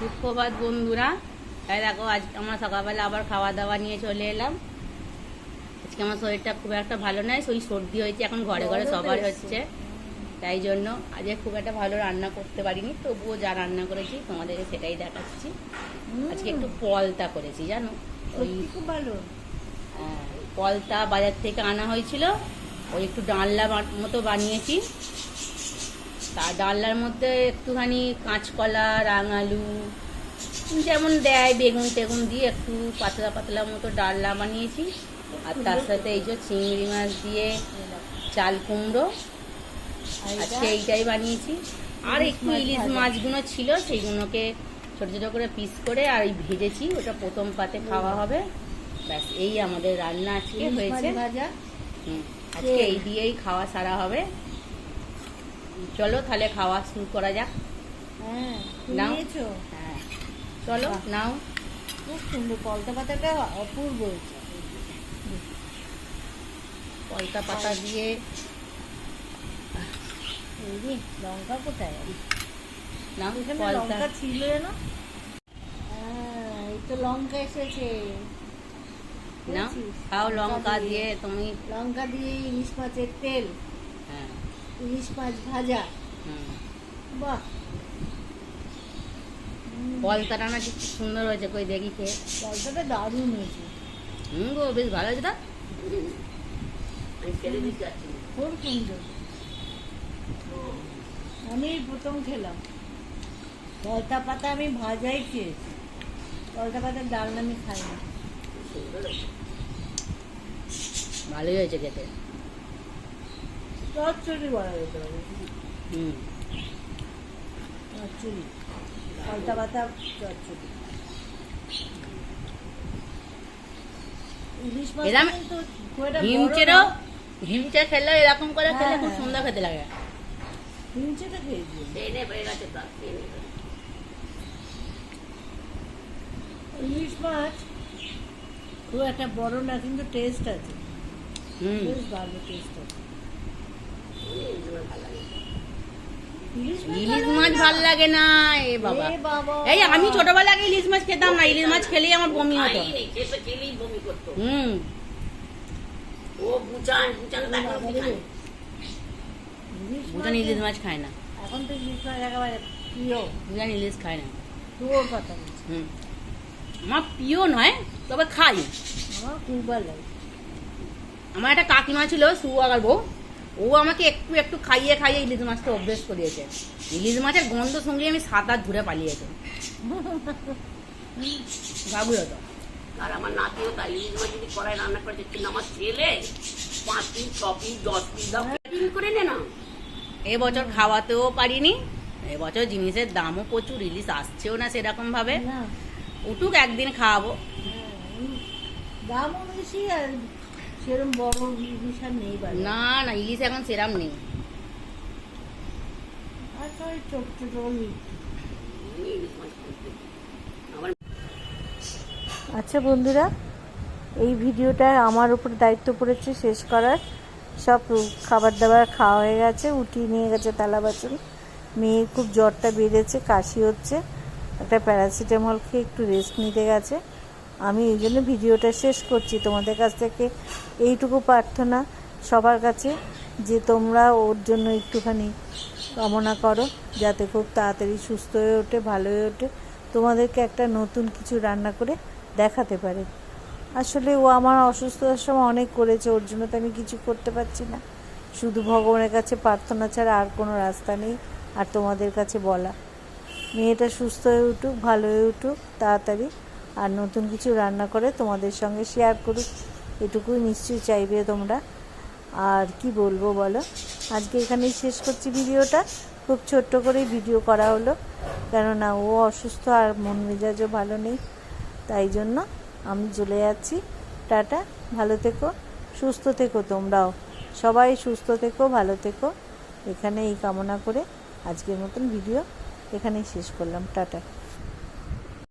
সুপ্রভাত বন্ধুরা। তাই দেখো আজ আমার সকালবেলা আবার খাওয়া দাওয়া নিয়ে চলে এলাম। আজকে আমার শরীরটা খুব একটা ভালো নয় শরীর সর্দি হয়েছে এখন ঘরে ঘরে সবার হচ্ছে। তাই জন্য আজকে খুব একটা ভালো রান্না করতে পারিনি তবুও যা রান্না করেছি তোমাদেরকে সেটাই দেখাচ্ছি। আজকে একটু পলতা করেছি জানো? ওই খুব ভালো। আহ, পলতা বাজার থেকে আনা হয়েছিল ওই একটু ডালনা মতো বানিয়েছি। তা ডালনার মধ্যে একটুখানি কাঁচকলা রাঙালু যেমন দেয় বেগুন টেগুন দিয়ে একটু পাতলা পাতলা মতো ডালনা বানিয়েছি। আর তার সাথে এই যে চিংড়ি মাছ দিয়ে চাল কুমড়ো আর আজকে এইটাই বানিয়েছি। আর একটু ইলিশ মাছগুলো ছিল সেইগুলোকে ছোটো ছোটো করে পিস করে আর ওই ভেজেছি ওটা প্রথম পাতে খাওয়া হবে। ব্যাস এই আমাদের রান্না আজকে হয়েছে। আজকে এই দিয়েই খাওয়া সারা হবে। চলো তাহলে খাওয়া শুরু করা যাক। হ্যাঁ নাও। হ্যাঁ। চলো নাও। খুব সুন্দর পলতা পাতাটা অপূর্ব পলতা পাতা দিয়ে। লঙ্কা কোথায়? নাও লঙ্কা ছিল না হ্যাঁ, তো লঙ্কা এসেছে। বুঝেছিস? খাও লঙ্কা দিয়ে। তুমি। লঙ্কা দিয়ে ইলিশ মাছের তেল। হ্যাঁ। ইলিশ মাছ ভাজা। বাহ। হুম, পলতাটা না খুব সুন্দর হয়েছে কই দেখি খেয়ে। পলতাটা দারুণ হয়েছে। হুম গো বেশ ভালো হয়েছে তা খুব সুন্দর। আমি প্রথম খেলাম। পলতা পাতা আমি ভাজাই খেয়েছি। পলতা পাতার ডাল আমি খাই না ভালোই হয়েছে খেতে। চচ্চড়ি বলা যেতে পারে চচ্চড়ি পলতা পাতা চচ্চড়ি। ইলিশ মাছ কিন্তু খুব একটা বড় হিমচেরও না। হিমচে খেলে এরকম করে খেলে হ্যাঁ, খুব হ্যাঁ। সুন্দর খেতে লাগে। হিমচেটা খেয়েছি ইলিশ মাছ খুব একটা বড় না কিন্তু টেস্ট আছে। হুম। বেশ ভালো টেস্ট আছে। ইলিশ মাছ ভালো লাগে না। এ বাবা। এই আমি ছোটবেলা আগে ইলিশ মাছ খেতাম না ইলিশ মাছ খেলেই আমার বমি হতো। হুম। ও বুচান বুচান এ ইলিশ মাছ- খায় না। এখন তো ইলিশ মাছ একেবারে প্রিয়। বুঝান ইলিশ খায় না। তোর কথা হুম। আমার প্রিয় নয় তবে খাই। আমার খুব ভালো লাগে। আমার একটা কাকিমা ছিল সুয়াগার বউ। ও আমাকে একটু একটু খাইয়ে খাইয়ে ইলিশ মাছটা অভ্যেস করিয়েছে। ইলিশ মাছের গন্ধ সঙ্গে আমি সাত আট ঘুরে পালিয়েছে। বাবু হতো আর আমার নাতিও তাই ইলিশ মাছ যদি কড়াই রান্না করেছে কিন্তু আমার ছেলে পাঁচ পিস ছ পিস দশ পিস দাও। দিন করে নে না। এবছর খাওয়াতেও পারিনি। এবছর জিনিসের দামও প্রচুর ইলিশ আসছেও না সেরকম ভাবে। উঠুক একদিন খাওয়াবো। হ্যাঁ, দামও বেশি আর সেরকম বড় ইলিশ আর নেই বাড়ি না না ইলিশ এখন সেরাম নেই। ওই ছোট ছোট আচ্ছা বন্ধুরা এই ভিডিওটা আমার উপর দায়িত্ব পড়েছে শেষ করার। সব খাবার দাবার খাওয়া হয়ে গেছে উঠিয়ে নিয়ে গেছে তালা বাসন। মেয়ের খুব জ্বরটা বেড়েছে কাশি হচ্ছে। একটা প্যারাসিটামল খেয়ে একটু রেস্ট নিতে গেছে। আমি এই জন্য ভিডিওটা শেষ করছি। তোমাদের কাছ থেকে এইটুকু প্রার্থনা সবার কাছে যে তোমরা ওর জন্য একটুখানি কামনা করো, যাতে খুব তাড়াতাড়ি সুস্থ হয়ে ওঠে, ভালো হয়ে ওঠে। তোমাদেরকে একটা নতুন কিছু রান্না করে দেখাতে পারে। আসলে ও আমার অসুস্থতার সময় অনেক করেছে, ওর জন্য তো আমি কিছু করতে পারছি না। শুধু ভগবানের কাছে প্রার্থনা ছাড়া আর কোনো রাস্তা নেই আর তোমাদের কাছে বলা। মেয়েটা সুস্থ হয়ে উঠুক, ভালো হয়ে উঠুক, তাড়াতাড়ি আর নতুন কিছু রান্না করে তোমাদের সঙ্গে শেয়ার করুক এটুকুই নিশ্চয়ই চাইবে তোমরা। আর কি বলব বলো? আজকে এখানেই শেষ করছি ভিডিওটা। খুব ছোট্ট করেই ভিডিও করা হলো। কেননা ও অসুস্থ আর মন মেজাজও ভালো নেই। তাই জন্য আমি চলে যাচ্ছি। টাটা। ভালো থেকো। সুস্থ থেকো তোমরাও। সবাই সুস্থ থেকো, ভালো থেকো। এখানে এই কামনা করে আজকের মতন ভিডিও এখানেই শেষ করলাম। টাটা।